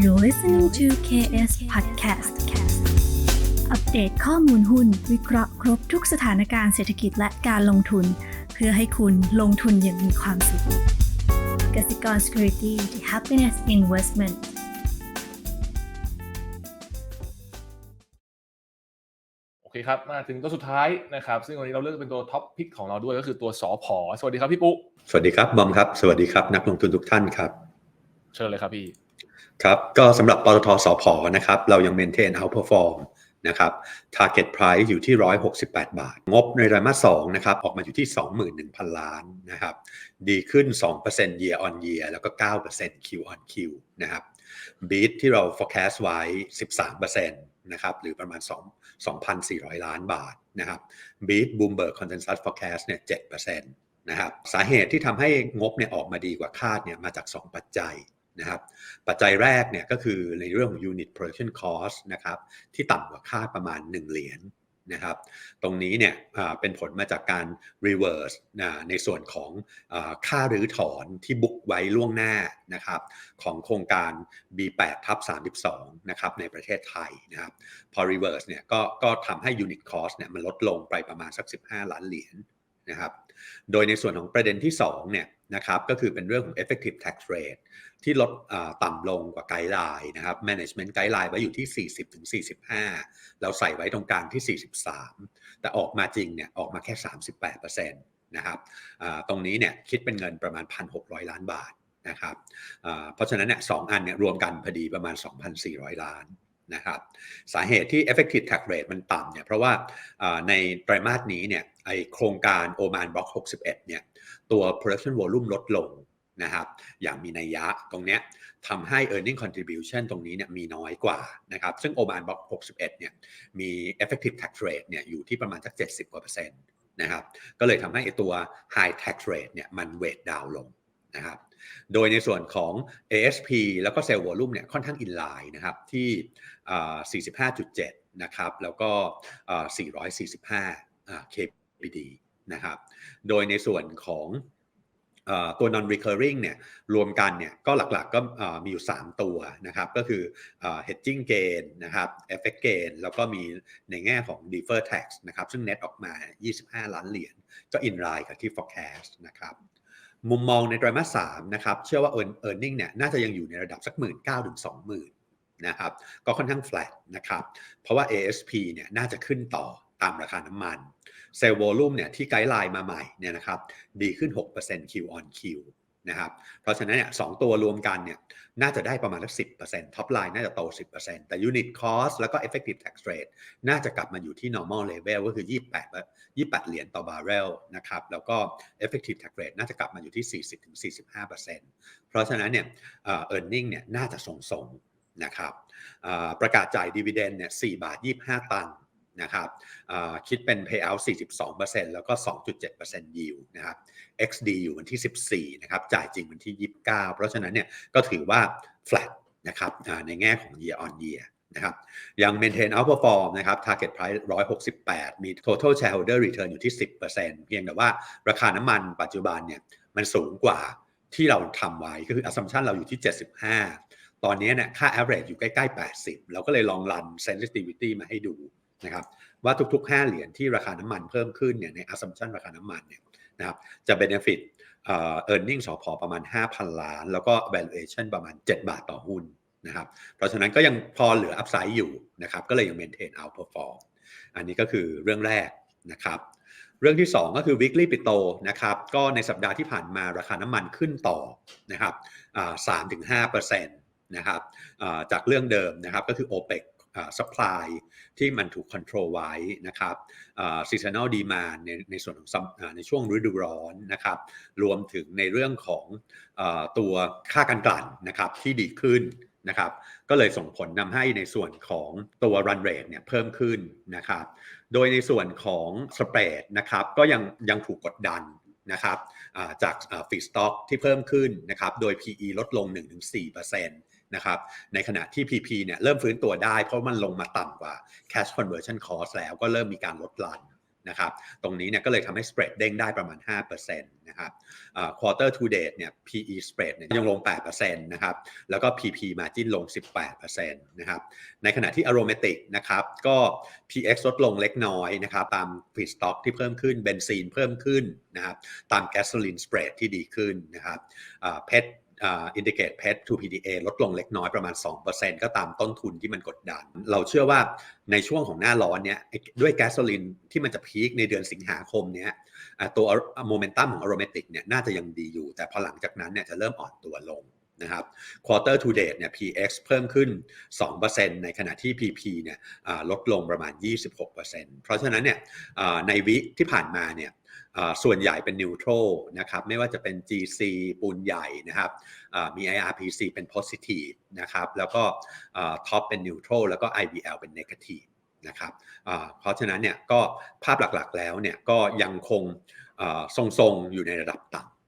You're listening to KS Podcast อัปเดตข้อมูลหุ้น วิเคราะห์ครบทุกสถานการณ์เศรษฐกิจและการลงทุน เพื่อให้คุณลงทุนอย่างมีความสุขกสิกร Security the Happiness Investment โอเคครับ มาถึงตัวสุดท้ายนะครับ ซึ่งวันนี้เราเลือกเป็นตัวท็อปพิกของเราด้วยก็คือตัวสอพอสวัสดีครับพี่ปุ๊สวัสดีครับบอมครับ สวัสดีครับ นักลงทุนทุกท่านครับ เชิญเลยครับพี่ ครับก็สำหรับปตทสพนะครับเรายัง maintain outperform นะครับ target price อยู่ที่ 168 บาท งบในไตรมาส2นะครับ ออกมาอยู่ที่ 21,000 ล้านนะครับ ดีขึ้น 2% year on year แล้วก็ 9% Q on Q นะครับ beat ที่เรา forecast ไว้ 13%นะครับหรือประมาณ 2 2,400 ล้านบาทนะครับ beat Bloomberg consensus forecast เนี่ย 7%นะครับ สาเหตุที่ทำให้งบเนี่ยออกมาดีกว่าคาดเนี่ยมาจาก 2 ปัจจัย นะครับปัจจัยแรกเนี่ยก็คือในเรื่องของ unit production cost นะครับที่ต่ำกว่าค่าประมาณ 1 เหรียญนะครับตรงนี้เนี่ยเป็นผลมาจากการ reverse ในส่วนของค่ารื้อถอนที่บุกไว้ล่วงหน้านะครับของโครงการ B8 ทับ32นะครับในประเทศไทยนะครับพอ reverse เนี่ยก็ก็ทำให้ unit cost เนี่ยมันลดลงไปประมาณสัก 15 ล้านเหรียญนะครับโดยในส่วนของประเด็นที่2เนี่ย นะครับก็คือเป็นเรื่องของ effective tax rate ที่ลดต่ำลงกว่าไกด์ไลน์นะครับ management ไกด์ไลน์ไว้อยู่ที่ 40-45 เราใส่ไว้ตรงกลางที่ 43 แต่ออกมาจริงเนี่ยออกมาแค่ 38%นะครับตรงนี้เนี่ยคิดเป็นเงินประมาณ 1,600 ล้านบาทนะครับเพราะฉะนั้นเนี่ยสองอันเนี่ยรวมกันพอดีประมาณ 2,400 ล้านนะครับสาเหตุที่ effective tax rate มันต่ำเนี่ยเพราะว่าในไตรมาสนี้เนี่ย ไอโครงการโอมานบล็อก 61 เนี่ย ตัว production volume ลดลงนะครับ อย่างมีนัยยะตรงเนี้ยทำให้ earning contribution ตรงนี้เนี่ยมีน้อยกว่านะครับ ซึ่งโอมานบล็อก 61 เนี่ยมี effective tax rate เนี่ยอยู่ที่ประมาณสัก 70 กว่าเปอร์เซ็นต์นะครับ ก็เลยทำให้ไอตัว high tax rate เนี่ยมันเวทดาวลงนะครับ โดยในส่วนของ ASP แล้วก็ sell volume เนี่ยค่อนข้างอินไลน์นะครับที่ 45.7 นะครับ แล้วก็ 445 k KPD นะครับ โดยในส่วนของตัว non recurring เนี่ยรวมกันเนี่ยก็หลักๆก็มีอยู่ 3 ตัวนะครับ ก็คือ hedging gain นะครับ effect gain แล้วก็มีในแง่ของ defer tax นะครับ ซึ่ง net ออกมา 25 ล้านเหรียญก็ in line กับที่ forecast นะครับมุมมองในไตรมาส3นะครับ เชื่อว่า earning เนี่ยน่าจะยังอยู่ในระดับสัก1 9 0 0 0ถึง20,000นะครับ ก็ค่อนข้าง flat นะครับ เพราะว่า ASP เนี่ยน่าจะขึ้นต่อ ตามราคาน้ำมัน เซลล์วอลุ่มเนี่ยที่ไกด์ไลน์มาใหม่เนี่ยนะครับดีขึ้น 6% Q on Q นะครับเพราะฉะนั้นเนี่ยสตัวรวมกันเนี่ยน่าจะได้ประมาณสัก10%ท็อปไลน์น่าจะโต10%แต่ unit cost แล้วก็ effective tax rate น่าจะกลับมาอยู่ที่ normal level ก็คือ28 28เหรียญต่อบาร์เรลนะครับแล้วก็ effective tax rate น่าจะกลับมาอยู่ที่40-45%เพราะฉะนั้นเนี่ย earning เนี่ยน่าจะทรงๆนะครับประกาศจ่าย dividend เนี่ย4บาท25ตังค์ นะครับคิดเป็น payout 42%แล้วก็ 2.7% yield นะครับ XD อยู่วันที่ 14 นะครับ จ่ายจริงวันที่ 29 เพราะฉะนั้นเนี่ยก็ถือว่า flat นะครับในแง่ของ year on year นะครับยัง maintain outperform นะครับ target price 168 มี total shareholder return อยู่ที่ 10%เพียงแต่ว่าราคาน้ำมันปัจจุบันเนี่ยมันสูงกว่าที่เราทำไว้ก็คือ assumption เราอยู่ที่ 75 ตอนนี้เนี่ยค่า average อยู่ใกล้ ๆ 80 เราก็เลยลองรัน sensitivity มาให้ดู นะครับว่าทุกๆ 5 เหรียญที่ราคาน้ำมันเพิ่มขึ้นเนี่ยใน assumption ราคาน้ำมันเนี่ยนะครับจะ benefit เอ่อ earning สพประมาณ 5,000 ล้าน แล้วก็ valuation ประมาณ 7 บาทต่อหุ้นนะครับเพราะฉะนั้นก็ยังพอเหลือ upside อยู่นะครับก็เลยยัง maintain outperform อันนี้ก็คือเรื่องแรกนะครับเรื่องที่ 2 ก็คือ weekly ปิโตนะครับก็ในสัปดาห์ที่ผ่านมาราคาน้ำมันขึ้นต่อนะครับสามถึงห้าเปอร์เซ็นต์นะครับจากเรื่องเดิมนะครับก็คือ OPEC supply ที่มันถูก control ไว้นะครับ seasonal demand ในในส่วนของในช่วงฤดูร้อนนะครับ รวมถึงในเรื่องของตัวค่าการกลั่นนะครับที่ดีขึ้นนะครับก็เลยส่งผลนำให้ในส่วนของตัว run rate เนี่ยเพิ่มขึ้นนะครับ โดยในส่วนของสเปรดนะครับก็ยังยังถูกกดดัน นะครับจากฟีสต็อกที่เพิ่มขึ้นนะครับโดย PE ลดลง 1-4%นะครับในขณะที่ PP เนี่ยเริ่มฟื้นตัวได้เพราะมันลงมาต่ำกว่า cash conversion cost แล้วก็เริ่มมีการลดลัน นะครับตรงนี้เนี่ยก็เลยทำให้ spread เด้งได้ประมาณ 5%นะครับอ่า quarter to date เนี่ย PE spread เนี่ยยังลง 8%นะครับแล้วก็ PP margin ลง 18%นะครับในขณะที่ aromatic นะครับก็ PX ลดลงเล็กน้อยนะครับตาม feedstock ที่เพิ่มขึ้นเบนซีนเพิ่มขึ้นนะครับตาม gasoline spread ที่ดีขึ้นนะครับเพชร อินดิเกตเพชร to PDA ลดลงเล็กน้อยประมาณ 2%ก็ตามต้นทุนที่มันกดดัน เราเชื่อว่าในช่วงของหน้าร้อนเนี้ยด้วยแก๊สโซลินที่มันจะพีคในเดือนสิงหาคมเนี้ยตัวโมเมนตัมของ aromatic เนี่ยน่าจะยังดีอยู่ แต่พอหลังจากนั้นเนี่ยจะเริ่มอ่อนตัวลงนะครับ quarter to date เนี่ย PX เพิ่มขึ้น 2%ในขณะที่ PP เนี่ยลดลงประมาณ 26%เพราะฉะนั้นเนี่ยในวิที่ผ่านมาเนี่ย ส่วนใหญ่เป็นนิวโตรนะครับไม่ว่าจะเป็น GC ปูนใหญ่นะครับอ่ามี IRPC เป็น positive นะครับแล้วก็ท็อปเป็นนิวโตรแล้วก็ IBL เป็น negative นะครับเพราะฉะนั้นเนี่ยก็ภาพหลักๆแล้วเนี่ยก็ยังคงทรงๆอยู่ในระดับต่ำ